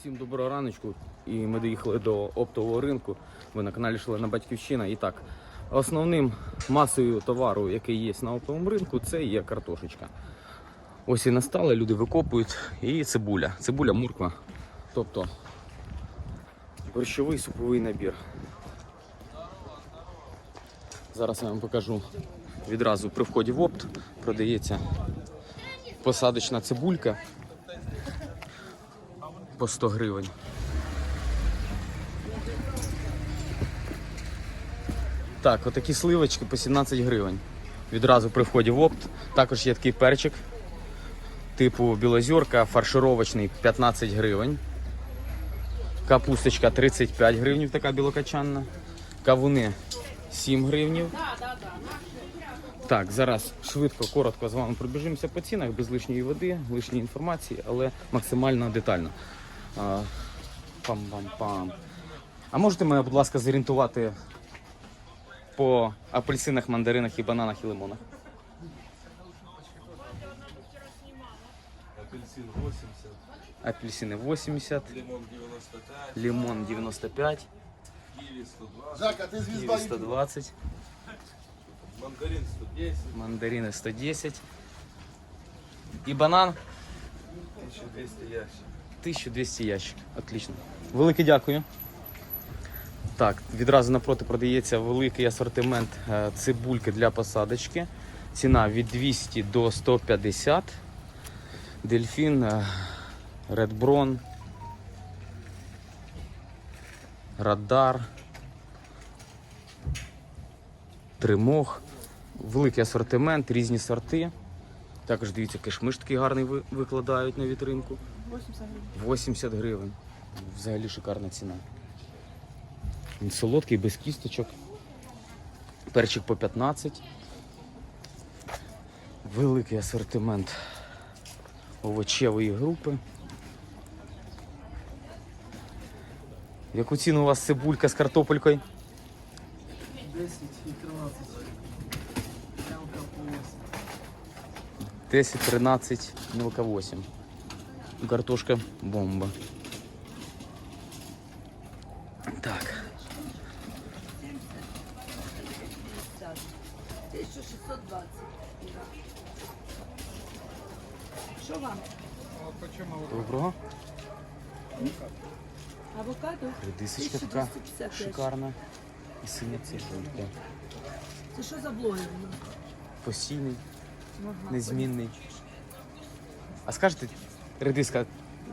Всім доброго раночку. І ми доїхали до оптового ринку. Ви на каналі Шалена Батьківщина. І так, основним масою товару, який є на оптовому ринку, це є картошечка. Ось і настали, люди викопують. І цибуля. Цибуля, мурква. Тобто борщовий суповий набір. Зараз я вам покажу відразу при вході в опт продається посадочна цибулька по 100 гривень. Так, отакі сливочки по 17 гривень. Відразу при вході в опт. Також є такий перчик типу білозірка, фаршировочний 15 гривень. Капусточка 35 гривень, така білокачанна. Кавуни 7 гривень. Так, зараз швидко, коротко з вами пробіжимося по цінах, без лишньої води, лишньої інформації, але максимально детально. А, Пам-пам-пам. А можете мене, будь ласка, зорієнтувати по апельсинах, мандаринах і бананах і лимонах? Апельсин 80, Апельсини 80, лимон 95, лимон 95, киви 120, Жака, ты звезда ківі 120, мандарин 110, мандарини 110 і банан 1200 ящик. 1200 ящик. Отлично. Велике дякую. Так, відразу напроти продається великий асортимент е, цибульки для посадочки. Ціна від 200 до 150. Дельфін, Редброн, Радар, Тримох. Великий асортимент, різні сорти. Також дивіться, кишмиш такий гарний викладають на вітринку. 80 гривень. Взагалі шикарна ціна. Він солодкий, без кісточок. Перчик по 15. Великий асортимент овочевої групи. Яку ціну у вас цибулька з картопелькою? 10 и 13. Мелко по 8. 10, 13, мелко 8. Картошка бомба. Так. 1620. Що вам? Доброго. Авокадо? Редисочка така шикарна. І синя цибулька. Це що за блогер? Постійний, Ага. незмінний. А скажете, редиска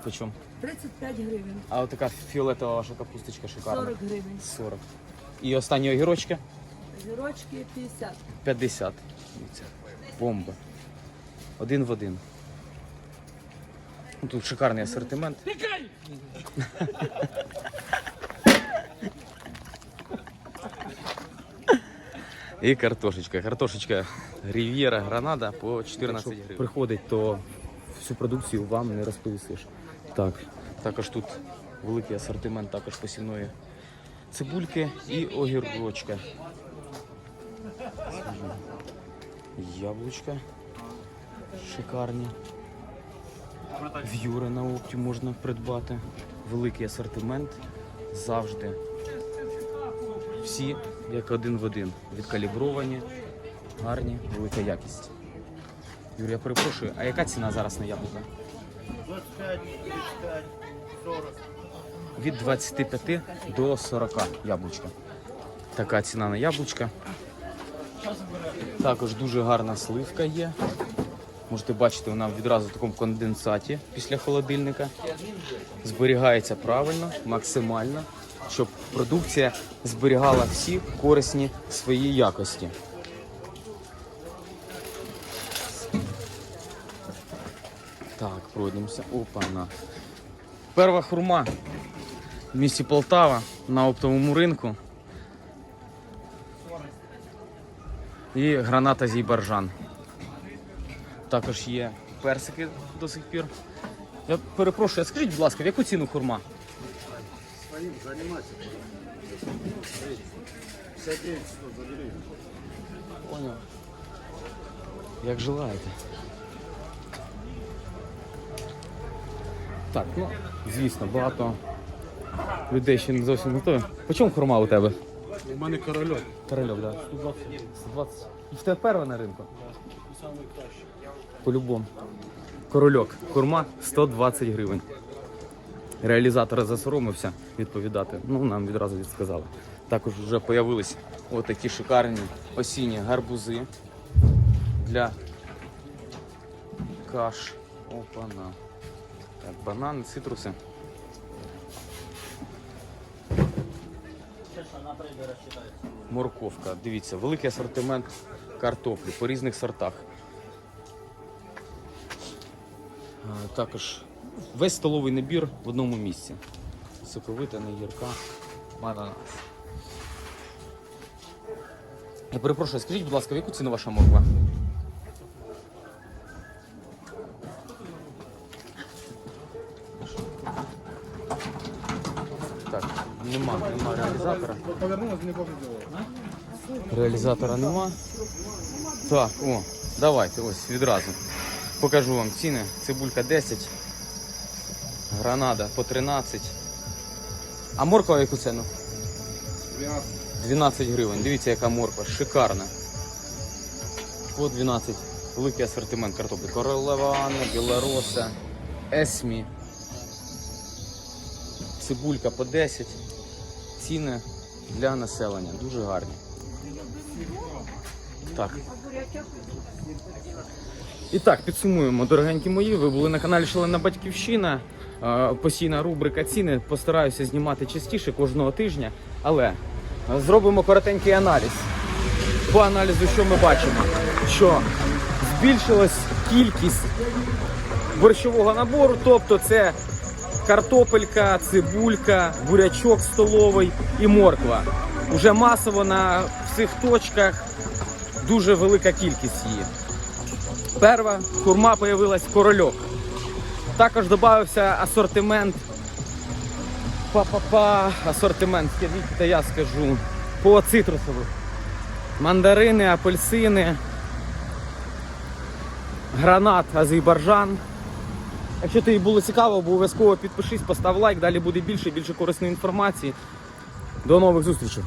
по чому? 35 гривень, А от така фіолетова ваша капусточка шикарна. 40 гривень. 40. І останні огірочки Гірочки 50. 50. Дивіться, Бомба. Один в один. Ну, тут шикарний асортимент. І картошечка. Картошечка Рів'єра Гранада по 14 гривень. Приходить, то всю продукцію вам не розповісиш. Так, також тут великий асортимент також посівної цибульки і огірочка. Яблучка шикарні. В'юри на опті можна придбати. Великий асортимент. Завжди. Всі як один в один. Відкалібровані, гарні, велика якість. Юрій, я перепрошую, а яка ціна зараз на яблука? 25, 35, 40. Від 25 до 40 яблучка. Така ціна на яблучка. Також дуже гарна сливка є. Можете бачити, вона відразу в такому конденсаті після холодильника. Зберігається правильно, максимально, щоб продукція зберігала всі корисні свої якості. Так, пройдемося. Опа-на. Перша хурма в місті Полтава на оптовому ринку. І граната Зійбаржан. Також є персики до сих пір. Я перепрошую, а скажіть, будь ласка, в яку ціну хурма? 59 100 забери. Понял. Як желаєте. Так, ну, звісно, багато людей ще не зовсім готові. По чому хурма у тебе? У мене корольок. Корольок, так. Да. 120. 120. І в тебе перша на ринку? Найкраще. По-любому. Корольок. Хурма 120 гривень. Реалізатор засоромився відповідати. Ну, нам відразу відсказали. Також вже появились отакі шикарні осінні гарбузи для каш. Опана. Так, банани, цитруси. Морковка. Дивіться, великий асортимент картоплі по різних сортах. Також весь столовий набір в одному місці. Соковита, негірка, ананас. Я перепрошую, скажіть, будь ласка, в яку ціну ваша морква? Так, нема, нема реалізатора. Повернулась, не победила. Реалізатора нема. Так, о, давайте, ось відразу. Покажу вам ціни. Цибулька 10, гранада по 13. А морква яку ціну? 12 гривень. Дивіться, яка морква, шикарна. По 12. Великий асортимент картоплі. Королевана, білороса, есмі. Цибулька по 10. Ціни для населення дуже гарні. Так. І так, підсумуємо, дорогенькі мої. Ви були на каналі Шалена Батьківщина. Е, Постійна рубрика ціни. Постараюся знімати частіше кожного тижня, але е, зробимо коротенький аналіз. По аналізу, що ми бачимо? Що збільшилась кількість борщового набору, тобто це картопелька, цибулька, бурячок столовий і морква. Уже масово на всіх точках дуже велика кількість її. Перша хурма появилась корольок. Також додався асортимент. Па-па-па, асортимент, скажіть, я скажу. По цитрусових. Мандарини, апельсини, гранат, азербайджан. Якщо тобі було цікаво, обов'язково підпишись, постав лайк, далі буде більше більше корисної інформації. До нових зустрічей!